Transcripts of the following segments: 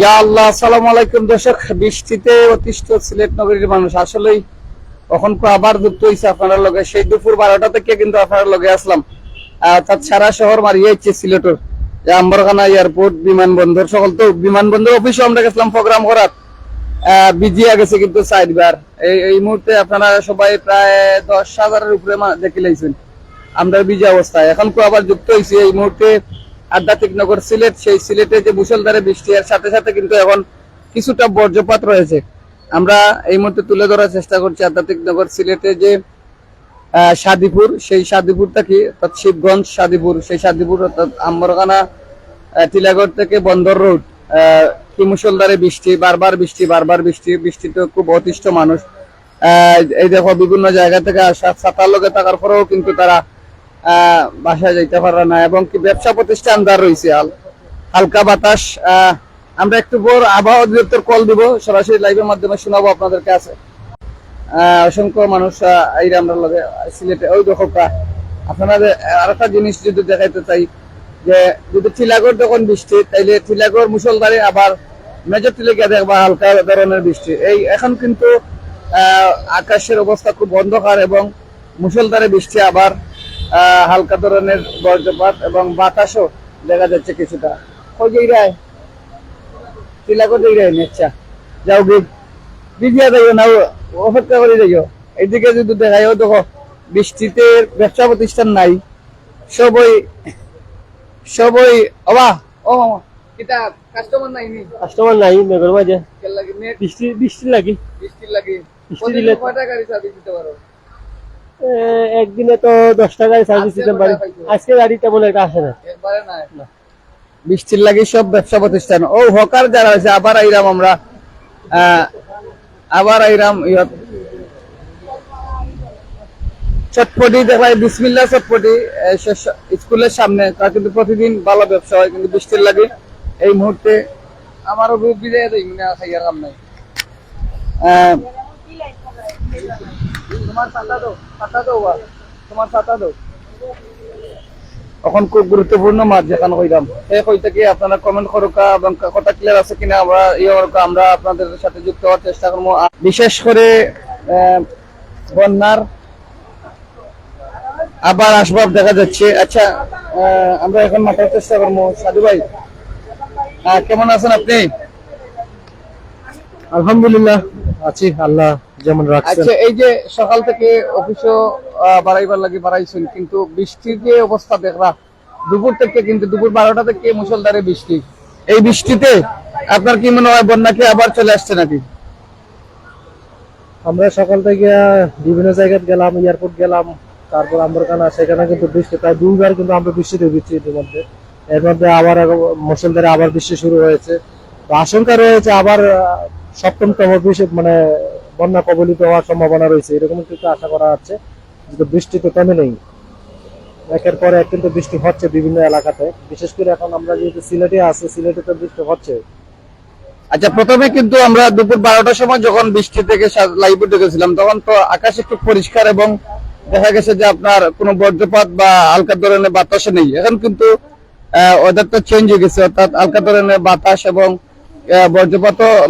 ইয়া আল্লাহ, আসসালামু আলাইকুম দর্শক। বৃষ্টিতে অতিষ্ঠ সিলেট নগরীর মানুষ। আসলেই কখন আবার যুক্ত হয়েছে আপনার লগে। সেই দুপুর বারোটা থেকে কিন্তু আপনার লগে আসলাম। অর্থাৎ সারা শহর মারিয়ে ইচ্ছে সিলেটের। আম্বরখানা এয়ারপোর্ট, বিমানবন্দর, সকল তো বিমানবন্দর অফিসে আমরা গেছিলাম প্রোগ্রাম করার। বিজিয়া গেছে কিন্তু সাইডবার। এই এই মুহূর্তে আপনারা সবাই প্রায় দশ হাজারের উপরে দেখে লাইছেন। আমরা বিজি অবস্থায়। এখন আবার যুক্ত হয়েছি এই মুহূর্তে আধ্যাত্মিক নগর সিলেট, সেই সিলেটে যে মুসলধারে বৃষ্টি এর সাথে সাথে কিন্তু এখন কিছুটা বর্জ্যপাত রয়েছে। আমরা এই মুহূর্তে তুলে ধরার চেষ্টা করছি আধ্যাত্মিক নগর সিলেটে যে সাদিপুর, সেই সাদিপুর থেকে অর্থাৎ শিবগঞ্জ সাদিপুর, সেই সাদিপুর অর্থাৎ আম্বরখানা টিলাগড় থেকে বন্দর রোড কি মুসলধারে বৃষ্টি, বারবার বৃষ্টি বারবার বৃষ্টি বৃষ্টিতে খুব অতিষ্ঠ মানুষ। এই দেখো বিভিন্ন জায়গা থেকে আসা ছাতার লগে থাকার পরেও কিন্তু তারা বাসায় যাইতে পারে না, এবং কি ব্যবসা প্রতিষ্ঠান দ্বার রয়েছে হালকা বাতাস আমরা একটু পর আবহাওয়া অধিদপ্তর কল দিব, সরাসরি লাইভের মাধ্যমে শোনাবো আপনাদের কাছে অসংখ্য মানুষ সিলেটে। ওই দেখো প্রা- আপনাদের আরেকটা জিনিস যদি দেখাইতে চাই, যে যদি টিলাগড় যখন বৃষ্টি, তাইলে টিলাগড় মুসলধারে আবার মেজর টিলেগিয়া দেখবা হালকা ধরনের বৃষ্টি। এই, এখন কিন্তু আকাশের অবস্থা খুব অন্ধকার এবং মুসলধারে বৃষ্টি আবার হালকা ধরনের বজ্রপাত এবং বাতাসও দেখা যাচ্ছে কিছুটা। যাই রায় রায় আচ্ছা যাও গে বিজিয়া যাইও না অপেক্ষা করে যাইও। এইদিকে যদি দেখো বৃষ্টিতে ব্যবসা প্রতিষ্ঠান নাই। সবই সবই অবা ও কিতা কাস্টমার নাই নি? কাস্টমার নাই মেঘর মাঝে। বৃষ্টি বৃষ্টি লাগি। বৃষ্টি লাগে। বৃষ্টি দিলে- কয়টা গাড়ি সার্ভিস দিতে পারো? একদিনে তো দশ টাকায় সার্ভিস দিতে পারি। আজকে গাড়ি তেমন একটা আসে না। বৃষ্টির লাগে সব ব্যবসা প্রতিষ্ঠান। ও হকার যারা আছে আবার আইরাম আমরা। আবার আইরাম চটপটি দেখায় বিসমিল্লা চটপটি। স্কুলের সামনে। তা কিন্তু প্রতিদিন ভালো ব্যবসা হয় কিন্তু বৃষ্টির লাগে এই মুহূর্তে আমারও বিদায় দেয় মানে খাইয়ার কাম নাই। আহ, তোমার ছাতা দাও এখন খুব গুরুত্বপূর্ণ মাছ যেখানে কইলাম সেই কই থেকে আপনারা কমেন্ট করুকা এবং কথা ক্লিয়ার আছে কিনা আমরা ইয়ে আমরা আপনাদের সাথে যুক্ত হওয়ার চেষ্টা করব। বিশেষ করে আহ, বন্যার আবার আসবাব দেখা যাচ্ছে। আচ্ছা আহ, আমরা এখন মাথার চেষ্টা করব। সাধু ভাই আহ, কেমন আছেন আপনি? আলহামদুলিল্লাহ। আছি আল্লাহ যেমন রাখছেন। আচ্ছা এই যে সকাল থেকে অফিসও বাড়াইবার লাগে বাড়াইছেন কিন্তু বৃষ্টির যে অবস্থা দেখবা দুপুর থেকে কিন্তু দুপুর বারোটা থেকে মুসলধারে বৃষ্টি। এই বৃষ্টিতে আপনার কি মনে হয় বন্যা কি আবার চলে আসছে নাকি? আমরা সকাল থেকে বিভিন্ন জায়গায় গেলাম এয়ারপোর্ট গেলাম তারপর আম্বরখানা সেখানে কিন্তু বৃষ্টি প্রায় দুইবার কিন্তু আমরা বৃষ্টিতে বৃষ্টি ইতিমধ্যে। এর মধ্যে আবার মুসলধারে আবার বৃষ্টি শুরু হয়েছে। আশঙ্কা রয়েছে আবার আহ, সপ্তমতম মানে বন্যা কবলিত হওয়ার সম্ভাবনা রয়েছে। এরকম কিন্তু আশা করা যাচ্ছে কিন্তু বৃষ্টি তো কমে নেই একের পর এক কিন্তু বৃষ্টি হচ্ছে বিভিন্ন এলাকাতে। বিশেষ করে এখন আমরা যেহেতু সিলেটে আছি সিলেটে তো বৃষ্টি হচ্ছে। আচ্ছা প্রথমে কিন্তু আমরা দুপুর বারোটার সময় যখন বৃষ্টি থেকে লাইভে ঢুকেছিলাম তখন তো আকাশ একটু পরিষ্কার এবং দেখা গেছে যে আপনার কোনো বজ্রপাত বা হালকা ধরনের বাতাস নেই। এখন কিন্তু ওয়েদারটা চেঞ্জ হয়ে গেছে অর্থাৎ হালকা ধরনের বাতাস এবং আহ,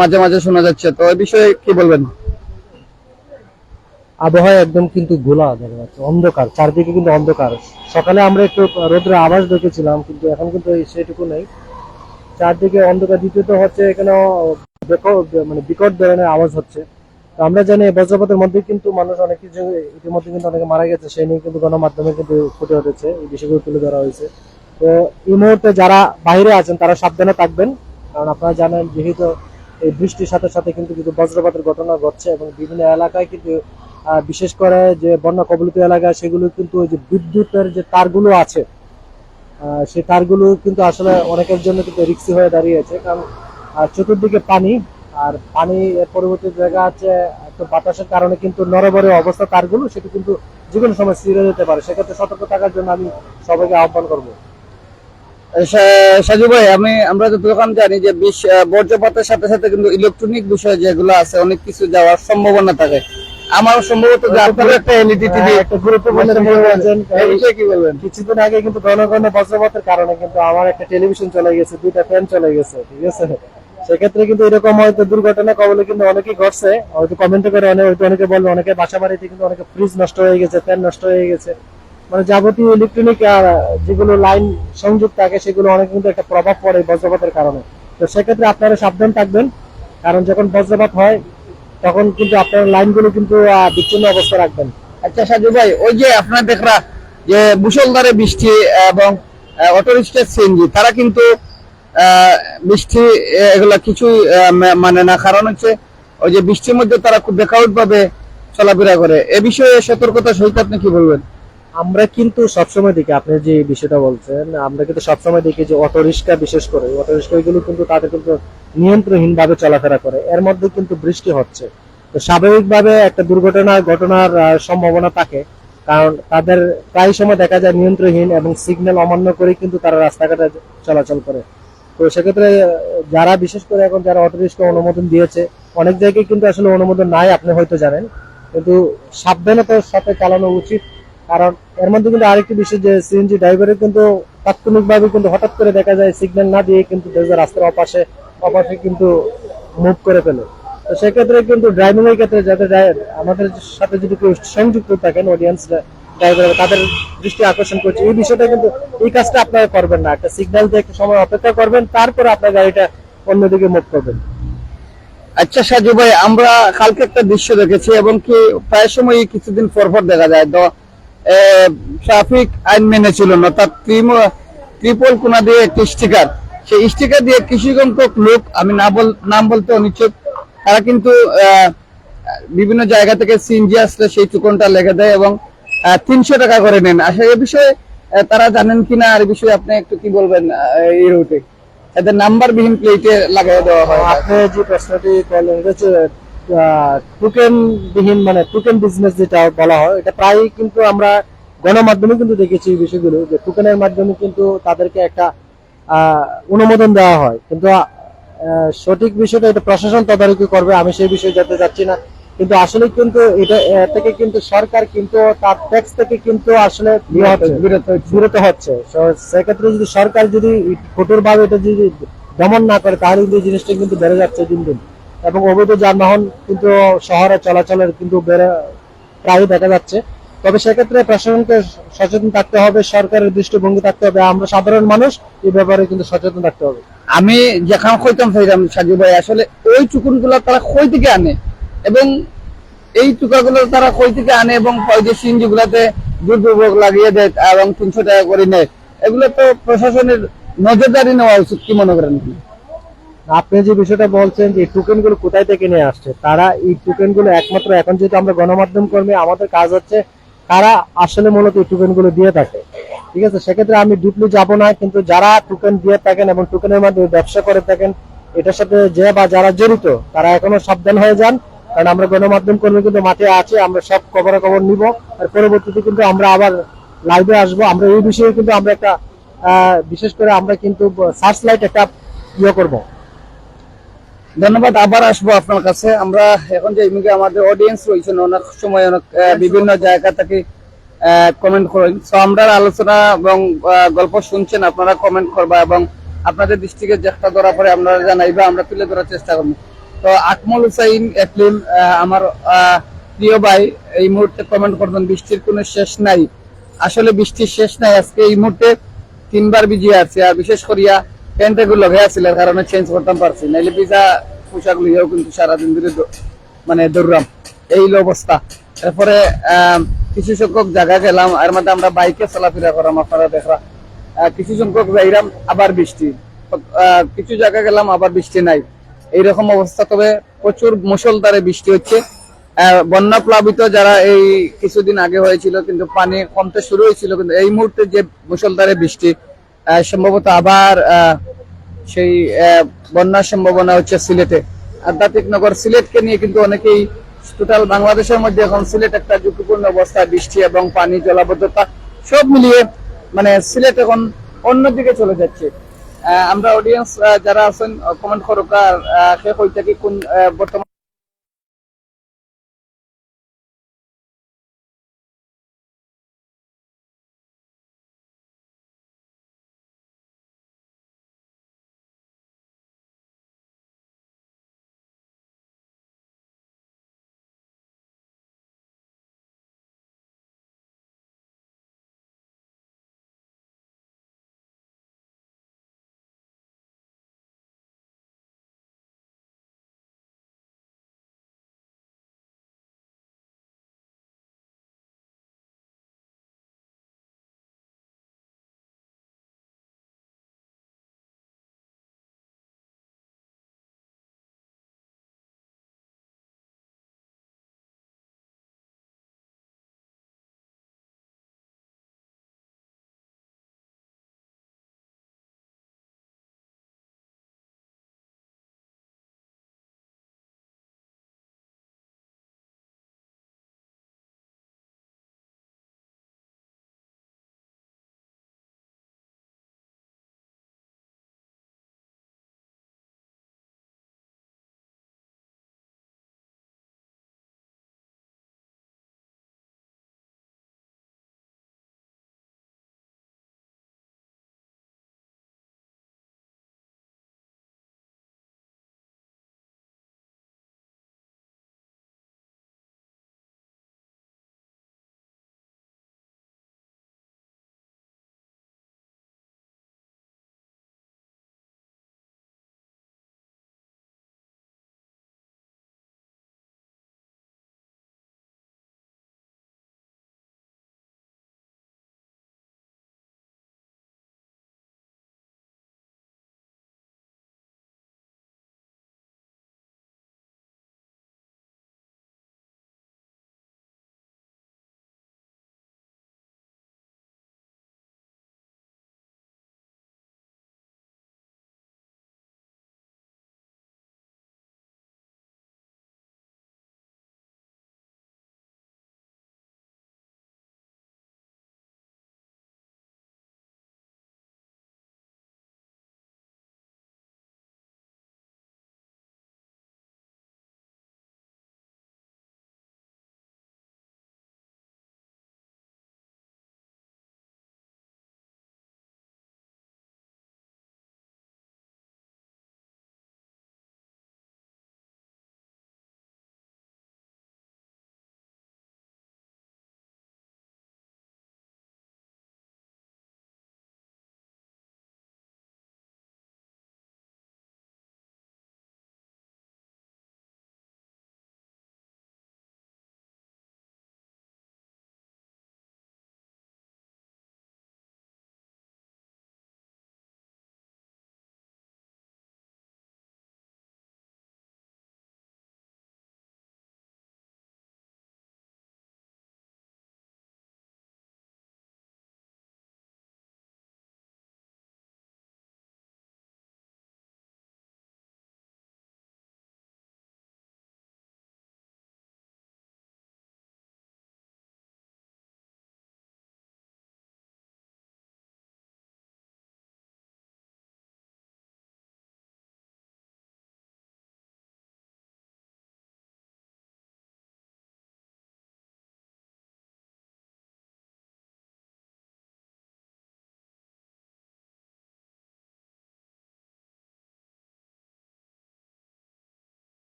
মাঝে মাঝে শোনা যাচ্ছে। তো এই বিষয়ে কি বলবেন? আবহাওয়া একদম কিন্তু গোলা দেখা যাচ্ছে অন্ধকার চারদিকে কিন্তু অন্ধকার। সকালে আমরা একটু রোদ্রে আওয়াজ দেখেছিলাম কিন্তু এখন কিন্তু সেটুকু নেই। চারদিকে অন্ধকার দ্বিতীয়ত হচ্ছে এখানে মানে বিকট ধরনের আওয়াজ হচ্ছে। তো আমরা জানি বজ্রপাতের মধ্যে কিন্তু মানুষ অনেক কিছু ইতিমধ্যে কিন্তু অনেকে মারা গেছে সেই নিয়ে কিন্তু গণমাধ্যমে কিন্তু ফুটে উঠেছে এই বিষয়গুলো তুলে ধরা হয়েছে। তো এই মুহূর্তে যারা বাইরে আছেন তারা সাবধানে থাকবেন। কারণ আপনারা জানেন যেহেতু এই বৃষ্টির সাথে সাথে কিন্তু কিন্তু বজ্রপাতের ঘটনা ঘটছে এবং বিভিন্ন এলাকায় কিন্তু বিশেষ করে যে বন্যা কবলিত এলাকা, সেগুলো কিন্তু ওই যে বিদ্যুতের যে তারগুলো আছে সেই তারগুলো কিন্তু আসলে অনেকের জন্য কিন্তু রিক্সি হয়ে দাঁড়িয়েছে। কারণ চতুর্দিকে পানি, আর পানি এর পরবর্তী জায়গা আছে একটু বাতাসের কারণে কিন্তু নরবরে অবস্থা তারগুলো, সেটি কিন্তু যে কোনো সময় ছিঁড়ে যেতে পারে। সেক্ষেত্রে সতর্ক থাকার জন্য আমি সবাইকে আহ্বান করব। সাজু ভাই আমি আমরা যতক্ষণ জানি যে বজ্রপাতের সাথে সাথে কিন্তু ইলেকট্রনিক বিষয় যেগুলো আছে অনেক কিছু যাওয়ার সম্ভাবনা থাকে। আমার সম্ভবত যে আপনার একটা এলইডি টিভি হ্যাঁ, একটা গুরুত্বপূর্ণ এই বিষয়ে কি বলবেন? কিছুদিন আগে কিন্তু ঘন ঘন বজ্রপাতের কারণে কিন্তু আমার একটা টেলিভিশন চলে গেছে দুইটা ফ্যান চলে গেছে ঠিক আছে? সেক্ষেত্রে কিন্তু এরকম হয়তো দুর্ঘটনা কবলে কিন্তু অনেকেই ঘটছে হয়তো কমেন্ট করে অনেক হয়তো অনেকে বলবে অনেকে বাসা বাড়িতে কিন্তু অনেকে ফ্রিজ নষ্ট হয়ে গেছে ফ্যান নষ্ট হয়ে গেছে। মানে যাবতীয় ইলেকট্রনিক আর যেগুলো লাইন সংযোগ থাকে, সেগুলো অনেক কিন্তু একটা প্রভাব পড়ে বজ্রপাতের কারণে। তো সেক্ষেত্রে আপনারা সাবধান থাকবেন, কারণ যখন বজ্রপাত হয়, তখন কিন্তু আপনার লাইনগুলো কিন্তু বিচ্ছিন্ন অবস্থা রাখবেন। আচ্ছা সাজু ভাই, ওই যে আপনার দেখরা যে মুসলধারে বৃষ্টি এবং অটোরিক্সা সিএনজি, তারা কিন্তু বৃষ্টি এগুলা কিছুই মানে না, কারণ হচ্ছে ওই যে বৃষ্টির মধ্যে তারা খুব বেকাউট ভাবে চলাফেরা করে। এ বিষয়ে সতর্কতা সহিত আপনি কি বলবেন? আমরা কিন্তু সবসময় দেখি, আপনি যে বিষয়টা বলছেন, আমরা কিন্তু সবসময় দেখি যে অটো রিক্সা বিশেষ করে, অটো রিক্সা গুলো কিন্তু তাদের কিন্তু নিয়ন্ত্রণহীন ভাবে চলাফেরা করে। এর মধ্যে কিন্তু বৃষ্টি হচ্ছে। তো স্বাভাবিকভাবে একটা দুর্ঘটনার ঘটনার সম্ভাবনা থাকে। কারণ তাদের প্রায় সময় দেখা যায় নিয়ন্ত্রণহীন এবং সিগন্যাল অমান্য করে কিন্তু তারা রাস্তাঘাটে চলাচল করে। তো সেক্ষেত্রে, যারা বিশেষ করে এখন যারা অটো রিক্সা অনুমোদন দিয়েছে, অনেক জায়গায় কিন্তু আসলে অনুমোদন নাই, আপনি হয়তো জানেন। কিন্তু সাবধানতার সাথে চালানো উচিত। কারণ এর মধ্যে কিন্তু আরেকটি বিষয় যে সিএনজি ড্রাইভারের কিন্তু তাৎক্ষণিকভাবে কিন্তু হঠাৎ করে দেখা যায় সিগন্যাল না দিয়ে কিন্তু রাস্তার অপাশে অপাশে কিন্তু মুভ করে ফেলে। তো সেক্ষেত্রে কিন্তু ড্রাইভিং এর ক্ষেত্রে যাতে আমাদের সাথে যদি কেউ সংযুক্ত থাকেন অডিয়েন্স ড্রাইভার তাদের দৃষ্টি আকর্ষণ করছে, এই বিষয়টা কিন্তু এই কাজটা আপনারা করবেন না। একটা সিগন্যাল দিয়ে একটু সময় অপেক্ষা করবেন, তারপরে আপনার গাড়িটা অন্যদিকে মুভ করবেন। আচ্ছা সাজু ভাই, আমরা কালকে একটা দৃশ্য দেখেছি এবং কি প্রায় সময় কিছুদিন পর পর দেখা যায়। ট্রাফিক আইন মেনে ছিল না। তার ত্রিপল কোনা দিয়ে একটি স্টিকার। সেই স্টিকার দিয়ে কিছু সংখ্যক লোক, আমি না বল, নাম বলতে অনিচ্ছুক, তারা কিন্তু বিভিন্ন জায়গা থেকে সিএনজি আসলে সেই চুকনটা লেগে দেয় এবং তিনশো টাকা করে নেন। আসলে এ বিষয়ে তারা জানেন কিনা? আর এই বিষয়ে আপনি একটু কি বলবেন এই রুটে? এদের নাম্বার বিহীন প্লেটে লাগাই দেওয়া হয়। আপনি যে প্রশ্নটি করলেন এটা হচ্ছে টোকেন বিহীন মানে টোকেন বিজনেস যেটা বলা হয় এটা প্রায় কিন্তু আমরা গণমাধ্যমে কিন্তু দেখেছি এই বিষয়গুলো যে টোকেনের মাধ্যমে কিন্তু তাদেরকে একটা অনুমোদন দেওয়া হয়। কিন্তু সঠিক বিষয়টা এটা প্রশাসন তদারকি করবে আমি সেই বিষয়ে যেতে যাচ্ছি না। কিন্তু আসলে কিন্তু এটা থেকে কিন্তু সরকার কিন্তু তার ট্যাক্স থেকে কিন্তু আসলে বিরত হচ্ছে। সেক্ষেত্রে যদি সরকার যদি কঠোর ভাবে এটা যদি দমন না করে তাহলে কিন্তু জিনিসটা কিন্তু বেড়ে যাচ্ছে দিন দিন। এবং অবৈধ যানবাহন কিন্তু শহরে চলাচলের কিন্তু প্রায় দেখা যাচ্ছে। তবে সেক্ষেত্রে প্রশাসনকে সচেতন থাকতে হবে, সরকারের দৃষ্টিভঙ্গি থাকতে হবে, আমরা সাধারণ মানুষ, এই ব্যাপারে কিন্তু সচেতন থাকতে হবে। আমি যেখানে খইতাম চাইলাম সাজু ভাই, আসলে ওই চুকুন তারা খই থেকে আনে? এবং এই টুকাগুলো তারা কই থেকে আনে এবং ওই যে সিনজি গুলাতে দুর্যোগ লাগিয়ে দেয় এবং তিনশো টাকা করে নেয়? এগুলো তো প্রশাসনের নজরদারি নেওয়া উচিত কি মনে করেন আপনি? যে বিষয়টা বলছেন যে টোকেনগুলো কোথায় থেকে নিয়ে আসছে, তারা এই টোকেনগুলো একমাত্র এখন যেহেতু আমরা গণমাধ্যম কর্মী, আমাদের কাজ হচ্ছে তারা আসলে মূলত এই টোকেনগুলো দিয়ে থাকে। ঠিক আছে? সেক্ষেত্রে আমি ডিপলি যাব না, কিন্তু যারা টোকেন দিয়ে থাকেন এবং টোকেনের মাধ্যমে ব্যবসা করে থাকেন, এটার সাথে যে বা যারা জড়িত, তারা এখনও সাবধান হয়ে যান, কারণ আমরা গণমাধ্যম কর্মী কিন্তু মাঠে আছে, আমরা সব খবরের খবর নিব, আর পরবর্তীতে কিন্তু আমরা আবার লাইভে আসব। আমরা এই বিষয়ে কিন্তু আমরা একটা বিশেষ করে আমরা কিন্তু সার্চ লাইট একটা ইয়ে করব। ধন্যবাদ, আবার আসব আপনার কাছে। আমরা এখন যে আমাদের অডিয়েন্স রয়েছেন, অনেক সময় অনেক বিভিন্ন জায়গা থেকে কমেন্ট করেন। তো আমরা আলোচনা এবং গল্প শুনছেন, আপনারা কমেন্ট করবা এবং আপনাদের দৃষ্টিকে যেটা ধরা পড়ে আপনারা জানাইবা, আমরা তুলে ধরার চেষ্টা করব। তো, আকমল হুসাইন একলিম আমার প্রিয় ভাই, এই মুহূর্তে কমেন্ট করবেন, বৃষ্টির কোনো শেষ নাই। আসলে বৃষ্টির শেষ নাই, আজকে এই মুহূর্তে তিনবার ভিজিয়ে আছে, আর বিশেষ করিয়া প্যান্ট এগুলো লগে আছিল কারণে চেঞ্জ করতাম পারছি। নাইলে ভিজা পোশাক লইয়াও কিন্তু সারাদিন ধরে মানে দৌড়াম। এই অবস্থা। এরপরে কিছু সংখ্যক জায়গা গেলাম। এর মধ্যে আমরা বাইকে চলাফেরা করাম, আপনারা দেখরা। কিছু সংখ্যক যাইরাম, আবার বৃষ্টি। কিছু জায়গা গেলাম, আবার বৃষ্টি নাই। এইরকম অবস্থা। তবে প্রচুর মুসলধারে বৃষ্টি হচ্ছে। বন্যা প্লাবিত যারা এই কিছুদিন আগে হয়েছিল, কিন্তু পানি কমতে শুরু হয়েছিল। কিন্তু এই মুহূর্তে যে মুসলধারে বৃষ্টি সম্ভবত আবার সেই বন্যার সম্ভাবনা হচ্ছে সিলেটে। আধ্যাত্মিক নগর সিলেটকে নিয়ে কিন্তু অনেকেই টোটাল বাংলাদেশের মধ্যে এখন সিলেট একটা ঝুঁকিপূর্ণ অবস্থা, বৃষ্টি এবং পানি জলাবদ্ধতা সব মিলিয়ে মানে সিলেট এখন অন্যদিকে চলে যাচ্ছে। আমরা অডিয়েন্স যারা আছেন কমেন্ট করুক আর সে কই থেকে, কোন বর্তমান